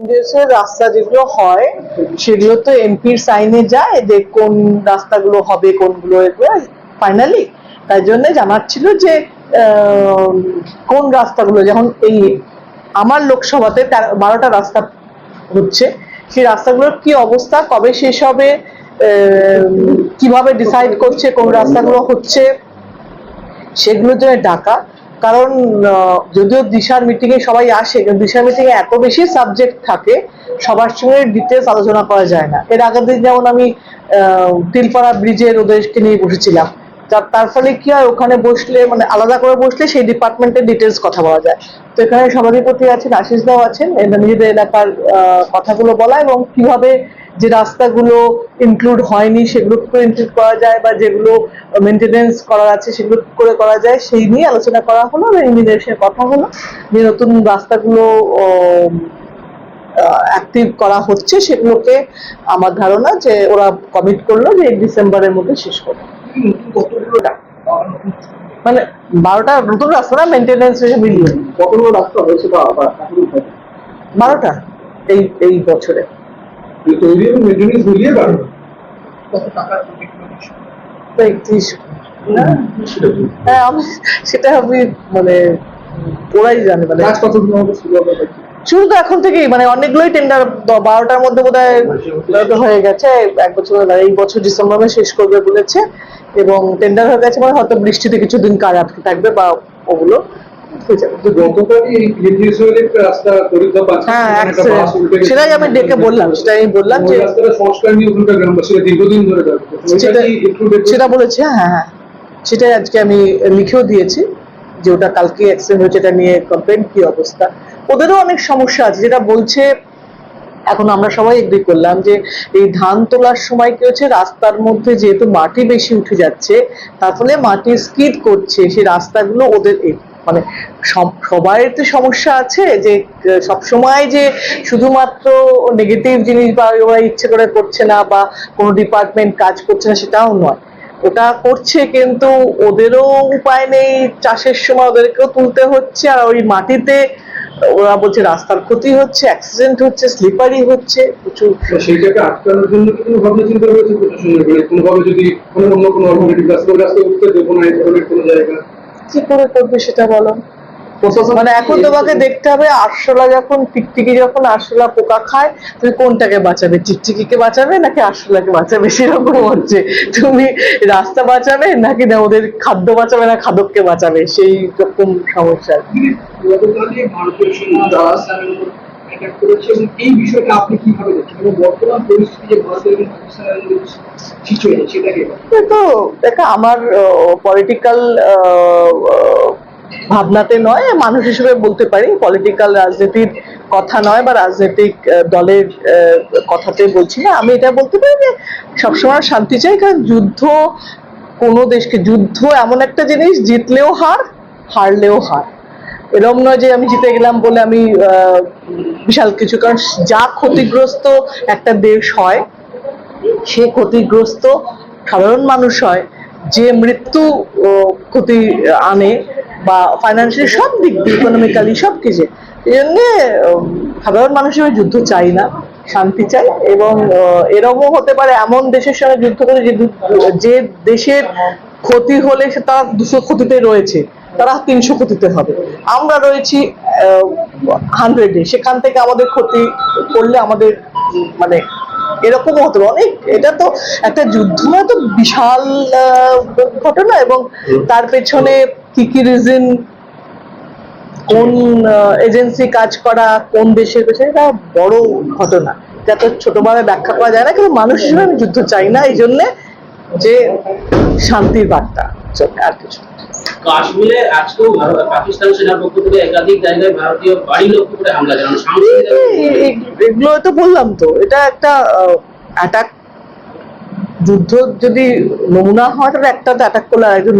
দেশের রাস্তা যেগুলো হয়, সেগুলো তো এমপির সাইনে যায় যে কোন রাস্তাগুলো হবে, কোনগুলো এগুলো ফাইনালি তাই জন্য জানার ছিল যে কোন রাস্তাগুলো, যেমন এই আমার লোকসভাতে বারোটা রাস্তা হচ্ছে, সেই রাস্তাগুলোর কি অবস্থা, কবে শেষ হবে কীভাবে ডিসাইড করছে কোন রাস্তাগুলো হচ্ছে, সেগুলোর জন্য ডাকা। কারণ যদিও দিশার মিটিং এ সবাই আসে দিশার মিটিং এ এত বেশি সাবজেক্ট থাকে, সবার সঙ্গে ডিটেলস আলোচনা করা যায় না। এর আগের দিন যেমন আমি তিলপাড়া ব্রিজের ওদেরকে নিয়ে বসেছিলাম। তার- ফলে কি হয়, ওখানে বসলে মানে আলাদা করে বসলে সেই ডিপার্টমেন্টের ডিটেলস কথা বলা যায়। তো এখানে সভাধিপতি আছেন আশিস দাও আছেন এবার নিজেদের এলাকার কথাগুলো বলা এবং কীভাবে যে রাস্তাগুলো ইনক্লুড হয়নি, সেগুলো করে ইনক্লুড করা যায় বা যেগুলো মেনটেনেন্স করার আছে, সেগুলো করে করা যায়, সেই নিয়ে আলোচনা করা হলো এবং সাথে কথা হলো যে নতুন রাস্তাগুলো অ্যাক্টিভ করা হচ্ছে, সেগুলোকে আমার ধারণা যে ওরা কমিট করল যে ডিসেম্বরের মধ্যে শেষ করবে। কতগুলো মানে বারোটা নতুন রাস্তা না মেনটেনেন্স মিলিয়ে কতগুলো রাস্তা হয়েছে বা বারোটা এই এই বছরে। তৈরি এবং মেনটেনেন্স মিলিয়ে বাড়বে কত টাকার একত্রিশ সেটা কি? হ্যাঁ আমি সেটা আমি মানে ওরাই জানে মানে কাজ কতদিন হবে শুরু হবে? শুরু তো এখন থেকেই মানে অনেকগুলোই টেন্ডার বারোটার মধ্যে বোধ হয় হয়ে গেছে এক বছর এই বছর ডিসেম্বরে শেষ করবে বলেছে। এবং টেন্ডার হয়ে গেছে মানে হয়তো বৃষ্টিতে কিছুদিন কাজ আটকে থাকবে বা ওগুলো হয়ে হ্যাঁ। গেছে। সেটাই আমি ডেকে বললাম আমি বললাম যে? সেটা বলেছে হ্যাঁ হ্যাঁ সেটাই আজকে আমি লিখেও দিয়েছি যে ওটা কালকে অ্যাক্সিডেন্ট হয়েছে এটা নিয়ে কমপ্লেন কি অবস্থা ওদেরও অনেক সমস্যা আছে যেটা বলছে এখন আমরা সবাই এগ্রি করলাম যে এই ধান তোলার সময় কি হচ্ছে? রাস্তার মধ্যে যেহেতু মাটি বেশি উঠে যাচ্ছে, তার ফলে মাটি স্কিড করছে, সেই রাস্তাগুলো ওদের মানে সব- সবার তো সমস্যা আছে যে, সব সময় যে শুধুমাত্র নেগেটিভ জিনিস বা ওরা ইচ্ছে করে করছে না বা কোনো ডিপার্টমেন্ট কাজ করছে না, সেটাও নয়। ওটা করছে কিন্তু ওদেরও উপায় নেই, চাষের সময় ওদেরকেও তুলতে হচ্ছে, আর ওই মাটিতে ওরা বলছে রাস্তার ক্ষতি হচ্ছে অ্যাক্সিডেন্ট হচ্ছে স্লিপারি হচ্ছে প্রচুর। সেইটাকে আটকানোর জন্য কি কোনো ভাবনা চিন্তা রয়েছে প্রশাসনের মানে কোনোভাবে যদি কোনো অন্য কোনো অল্টারনেটিভ রাস্তা উঠতে দেবো না এই ধরনের কোনো জায়গা? কি করে করবে সেটা বলো? মানে এখন তোমাকে দেখতে হবে আরশোলা যখন টিকটিকি যখন আরশোলা পোকা খায় তুমি কোনটাকে বাঁচাবে? টিকটিকিকে বাঁচাবে নাকি আরশোলাকে বাঁচাবে? সেরকম হচ্ছে। তুমি রাস্তা বাঁচাবে নাকি না ওদের খাদ্য বাঁচাবে না খাদককে বাঁচাবে? সেই রকম সমস্যা। এই বিষয়টা আপনি কীভাবে দেখছেন? বর্তমান পরিস্থিতি ভারত এবং পাকিস্তানের সেটাকে তো দেখা আমার পলিটিক্যাল ভাবনাতে নয়, মানুষ হিসেবে বলতে পারি পলিটিক্যাল রাজনীতির কথা নয় বা রাজনৈতিক দলের কথাতে বলছি না। আমি এটা বলতে পারি যে সবসময় শান্তি চাই, কারণ যুদ্ধ, কোনো দেশকে যুদ্ধ এমন একটা জিনিস জিতলেও হার, হারলেও হার। এরম নয় যে আমি জিতে গেলাম বলে আমি বিশাল কিছু, কারণ যা ক্ষতিগ্রস্ত একটা দেশ হয়, সে ক্ষতিগ্রস্ত সাধারণ মানুষ হয়, যে মৃত্যু ক্ষতি আনে বা ফাইন্যান্সিয়ালি সব দিক দিয়ে ইকোনমিক্যালি সব কিছু। এই জন্য সাধারণ মানুষ হিসেবে যুদ্ধ চাই না শান্তি চাই এবং এরকমও হতে পারে এমন দেশের সঙ্গে যুদ্ধ করে যে যে দেশের ক্ষতি হলে সে তারা দুশো ক্ষতিতে রয়েছে তারা তিনশো ক্ষতিতে হবে। আমরা রয়েছি হান্ড্রেডে সেখান থেকে আমাদের ক্ষতি করলে আমাদের মানে এরকমও হতে পারে। অনেক এটা তো একটা যুদ্ধ মানে তো বিশাল ঘটনা এবং তার পেছনে কি কি রিজন কোন এজেন্সি কাজ করা কোন দেশের পেছনে এটা বড় ঘটনা। এটা তো ছোটভাবে ব্যাখ্যা করা যায় না কিন্তু মানুষ হিসেবে আমি যুদ্ধ চাই না এই জন্যে যে শান্তির বার্তা চলে আর কিছু কাশ্মীরে আজকেও পাকিস্তান সেনার পক্ষ থেকে একাধিক জায়গায় ভারতীয় বাড়ি লক্ষ্য করে হামলা চালানো এগুলো তো বললাম তো এটা একটা অ্যাটাক যুদ্ধ যদি নমুনা হয় তাহলে একটা অ্যাটাক করলে আরেকজন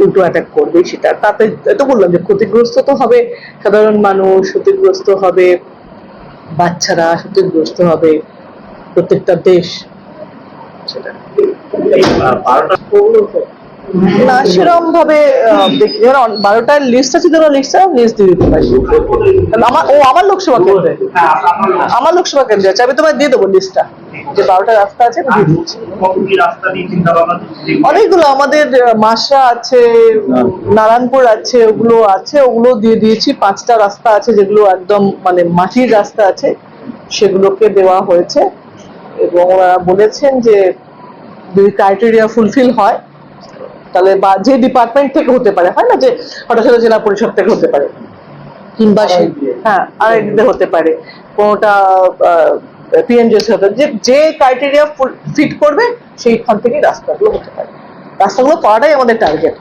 উল্টো অ্যাটাক করবে সেটা। তাতে তো বললাম যে ক্ষতিগ্রস্ত তো হবে সাধারণ মানুষ ক্ষতিগ্রস্ত হবে বাচ্চারা ক্ষতিগ্রস্ত হবে প্রত্যেকটা দেশ। সেটা। তো না সেরকম ভাবে যেমন বারোটার লিস্ট আছে যেন লিস্ট লিস্ট দিয়ে দিতে পারি। আমার, ও আমার লোকসভা কেন্দ্রে? আমার লোকসভা কেন্দ্রে আছে, আমি তোমায় দিয়ে দেবো লিস্টটা যে বারোটা রাস্তা আছে অনেকগুলো, আমাদের মাসরা আছে, নারায়ণপুর আছে, ওগুলো আছে, ওগুলো দিয়ে দিয়েছি। পাঁচটা রাস্তা আছে, যেগুলো একদম মানে মাটির রাস্তা আছে, সেগুলোকে দেওয়া হয়েছে। এবং ওনারা বলেছেন যে, যদি ক্রাইটেরিয়া ফুলফিল হয় তাহলে বা যে ডিপার্টমেন্ট থেকে হতে পারে হয় না যে হঠাৎ জেলা পরিষদ থেকে হতে পারে? কিংবা হ্যাঁ আর একদিকে হতে পারে। কোনোটা পিএনজিওস হতে যে যে ক্রাইটেরিয়া ফিট করবে সেইখান থেকে রাস্তাগুলো হতে পারে। রাস্তাগুলো করাটাই আমাদের টার্গেট